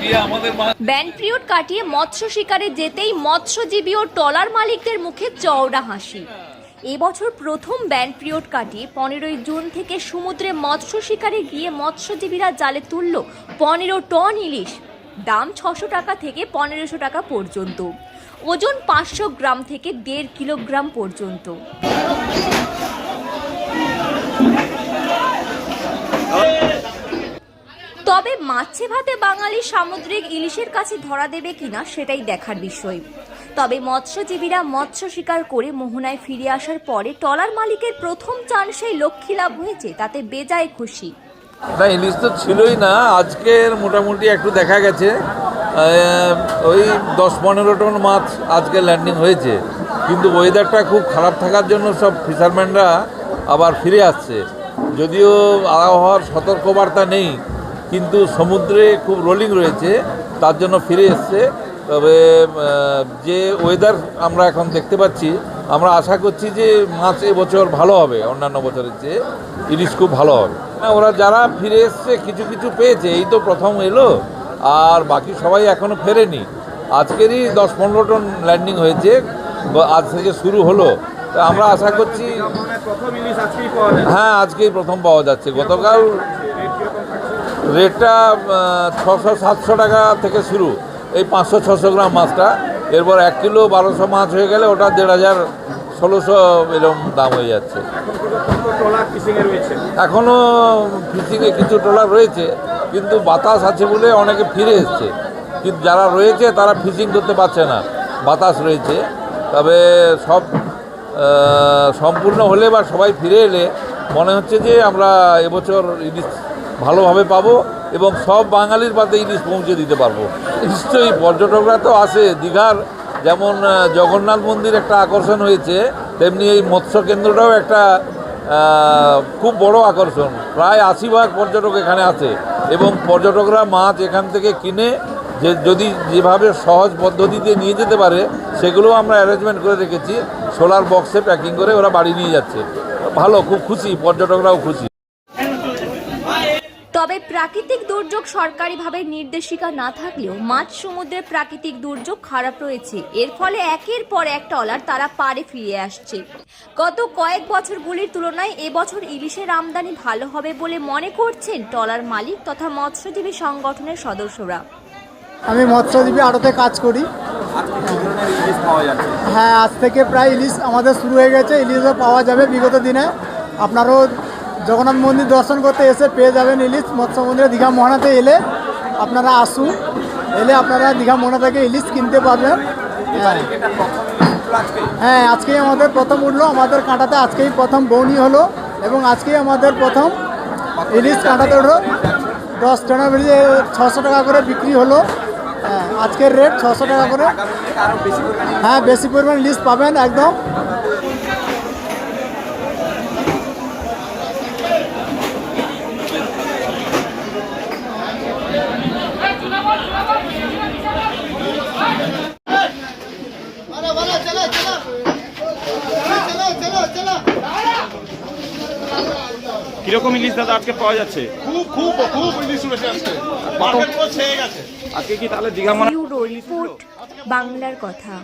দিয়ে ban period কাটিয়ে মৎস্য শিকারে যেতেই মৎস্যজীবী ও টলার মালিকদের মুখে চওড়া হাসি। এবছর প্রথম ব্যান পিরিয়ড কাটিয়ে পনেরোই জুন থেকে সমুদ্রে মৎস্য শিকারে গিয়ে মৎস্যজীবীরা জালে তুলল পনেরো টন ইলিশ। দাম ছশো টাকা থেকে পনেরোশো টাকা পর্যন্ত। ওজন পাঁচশো গ্রাম থেকে দেড় কিলোগ্রাম পর্যন্ত। তবে মাছে ভাতে বাঙালি সামুদ্রিক ইলিশের কাছে ধরা দেবে কিনা সেটাই দেখার বিষয়। তবে মৎস্যজীবীরা মৎস্য শিকার করে মোহনায় ফিরে আসার পরে টলার মালিকের প্রথম চান্সেই লক্ষ্মী লাভ হয়েছে, তাতে বেজায় খুশি। না, ইলিশ তো ছিলই না, আজকের মোটামুটি একটু দেখা গেছে। ওই দশ পনেরো টন মাছ আজকে ল্যান্ডিং হয়েছে। কিন্তু ওয়েদারটা খুব খারাপ থাকার জন্য সব ফিশারম্যানরা আবার ফিরে আসছে। যদিও আবহাওয়ার সতর্কবার্তা নেই কিন্তু সমুদ্রে খুব রোলিং রয়েছে তার জন্য ফিরে এসছে। তবে যে ওয়েদার আমরা এখন দেখতে পাচ্ছি আমরা আশা করছি যে মাছ এবছর ভালো হবে অন্যান্য বছরের চেয়ে। ইলিশ খুব ভালো হবে। না ওরা যারা ফিরে এসছে কিছু কিছু পেয়েছে এই তো প্রথম এলো আর বাকি সবাই এখনও ফেরেনি। আজকেরই দশ পনেরো টন ল্যান্ডিং হয়েছে আজ থেকে শুরু হলো। তা আমরা আশা করছি হ্যাঁ আজকেই প্রথম পাওয়া যাচ্ছে। গতকাল রেটটা ছশো সাতশো টাকা থেকে শুরু। এই পাঁচশো ছশো গ্রাম মাছটা। এরপর এক কিলো বারোশো মাছ হয়ে গেলে ওটা দেড় হাজার ষোলোশো এরকম দাম হয়ে যাচ্ছে। এখনও ফিশিংয়ে কিছু ট্রলার রয়েছে, কিন্তু বাতাস আছে বলে অনেকে ফিরে এসছে। কিন্তু যারা রয়েছে, তারা ফিশিং করতে পারছে না। বাতাস রয়েছে। তবে সব সম্পূর্ণ হলে বা সবাই ফিরে এলে মনে হচ্ছে যে আমরা এবছর ইলিশ ভালোভাবে পাবো এবং সব বাঙালির পাতে ইলিশ পৌঁছে দিতে পারব। নিশ্চয়ই পর্যটকরা তো আসে দীঘার যেমন জগন্নাথ মন্দির একটা আকর্ষণ হয়েছে, তেমনি এই মৎস্য কেন্দ্রটাও একটা খুব বড় আকর্ষণ। প্রায় আশি ভাগ পর্যটক এখানে আছে এবং পর্যটকরা মাছ এখান থেকে কিনে যে, যদি যেভাবে সহজ পদ্ধতিতে নিয়ে যেতে পারে সেগুলো আমরা অ্যারেঞ্জমেন্ট করে রেখেছি। সোলার বক্সে প্যাকিং করে ওরা বাড়ি নিয়ে যাচ্ছে। ভালো, খুব খুশি, পর্যটকরাও খুশি। তবে প্রাকৃতিক দুর্যোগ সরকারিভাবে নির্দেশিকা না থাকলেও মাঝ সমুদ্রে প্রাকৃতিক দুর্যোগ খারাপ রয়েছে। এর ফলে একের পর এক টলার তারা পারে ফিরে আসছে। গত কয়েক বছরগুলির তুলনায় এবছর ইলিশের আমদানি ভালো হবে বলে মনে করছেন টলার মালিক তথা মৎস্যজীবী সংগঠনের সদস্যরা। আমি মৎস্যজীবী আড়তে কাজ করি। হ্যাঁ আজ থেকে প্রায় ইলিশ আমাদের শুরু হয়ে গেছে। ইলিশও পাওয়া যাবে বিগত দিনে। আপনারাও জগন্নাথ মন্দির দর্শন করতে এসে পেয়ে যাবেন ইলিশ মৎস্য মন্দিরে দীঘা মোহনাতে এলে আপনারা আসুন। এলে আপনারা দীঘা মোহনা থেকে ইলিশ কিনতে পারবেন। হ্যাঁ ইলিশ আজকেই আমাদের প্রথম উঠল। আমাদের কাঁটাতে আজকেই প্রথম বৌনি হলো এবং আজকেই আমাদের প্রথম ইলিশ কাঁটাতে উঠল। দশ টাকা বেরিয়ে ছশো টাকা করে বিক্রি হলো। হ্যাঁ আজকের রেট ছশো টাকা করে। হ্যাঁ বেশি পরিমাণ লিস্ট পাবেন একদম। কীরকম ইলিশ দাদা আজকে পাওয়া যাচ্ছে? খুব খুব খুব ইলিশ উঠেছে আজকে। মার্কেট পুরো ছেয়ে গেছে। আজকে কি তাহলে দীঘা মনে বাংলার কথা।